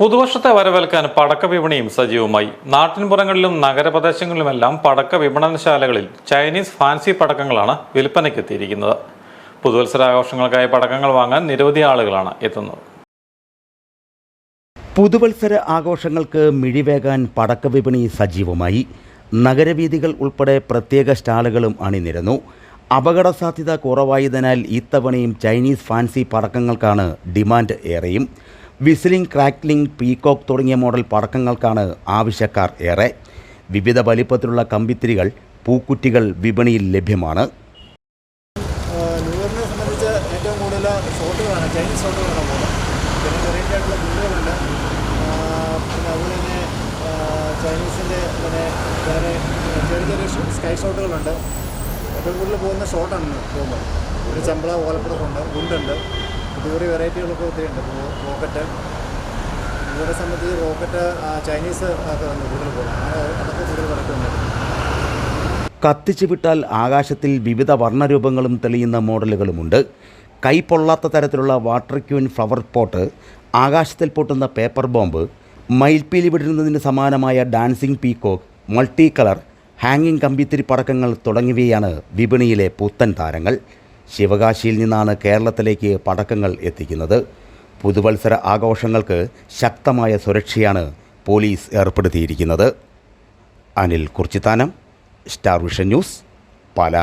പുതുവർഷത്തെ വരവേൽക്കാൻ പടക്ക വിപണിയും സജീവമായി. നാട്ടിൻപുറങ്ങളിലും നഗരപ്രദേശങ്ങളിലുമെല്ലാം പടക്ക വിപണനശാലകളിൽ Chinese fancy പടക്കങ്ങളാണ് വിൽപ്പനയ്ക്കെത്തിയിരിക്കുന്നത്. പുതുവത്സരാഘോഷങ്ങൾക്കായി പടക്കങ്ങൾ വാങ്ങാൻ നിരവധി ആളുകളാണ് എത്തുന്നത്. പുതുവത്സര ആഘോഷങ്ങൾക്ക് മിഴിവേകാൻ പടക്ക വിപണി സജീവമായി. നഗരവീഥികൾ ഉൾപ്പെടെ പ്രത്യേക സ്റ്റാളുകളും അണിനിരന്നു. അപകട സാധ്യത കുറവായതിനാൽ ഇത്തവണയും ചൈനീസ് ഫാൻസി പടക്കങ്ങൾക്കാണ് ഡിമാൻഡ് ഏറെയും. വിസിലിംഗ് ക്രാക്ലിംഗ് പീകോക്ക് തുടങ്ങിയ മോഡൽ പടക്കങ്ങൾക്കാണ് ആവശ്യക്കാർ ഏറെ. വിവിധ വലിപ്പത്തിലുള്ള കമ്പിത്തിരികൾ പൂക്കുറ്റികൾ വിപണിയിൽ ലഭ്യമാണ്. ന്യൂ ഇയറിനെ സംബന്ധിച്ച് ഏറ്റവും കൂടുതൽ ഷോട്ടുകളാണ് ചൈനീസ് ഷോട്ടുകളാണ് പോകുന്നത് പിന്നെ വെറൈറ്റി ആയിട്ടുള്ള ബില്ലുകളുണ്ട് പിന്നെ ചെറിയ ചെറിയ സ്കൈ ഷോട്ടുകളുണ്ട്. ഏറ്റവും കൂടുതൽ പോകുന്ന ഷോട്ടാണ് പോകുമ്പോൾ ഒരു ചമ്പള ഓലപ്പുറത്തുണ്ട് ഗുണ്ടുണ്ട്. ഇതുകൂടി വെറൈറ്റികളൊക്കെ ഒത്തിരി ഉണ്ട് റോക്കറ്റ് ഇവരെ സംബന്ധിച്ച് റോക്കറ്റ് ചൈനീസ് ഒക്കെ വന്നു കൂടുതൽ അങ്ങനെ അതൊക്കെ കൂടുതൽ കിടക്കുന്നുണ്ട് കത്തിച്ചു വിട്ടാൽ ആകാശത്തിൽ വിവിധ വർണരൂപങ്ങളും തെളിയുന്ന മോഡലുകളുമുണ്ട്. കൈ പൊള്ളാത്ത തരത്തിലുള്ള വാട്ടർ ക്യൂൻ ഫ്ലവർ പോട്ട് ആകാശത്തിൽ പൊട്ടുന്ന പേപ്പർ ബോംബ് മയിൽപ്പീലി വിടുന്നതിന് സമാനമായ ഡാൻസിംഗ് പീക്കോക്ക് മൾട്ടി കളർ ഹാങ്ങിങ് കമ്പിത്തിരി പടക്കങ്ങൾ തുടങ്ങിയവയാണ് വിപണിയിലെ പുത്തൻ താരങ്ങൾ. ശിവകാശിയിൽ നിന്നാണ് കേരളത്തിലേക്ക് പടക്കങ്ങൾ എത്തിക്കുന്നത്. പുതുവത്സര ആഘോഷങ്ങൾക്ക് ശക്തമായ സുരക്ഷയാണ് പോലീസ് ഏർപ്പെടുത്തിയിരിക്കുന്നത്. Anil Kurchithanam star vision news Pala.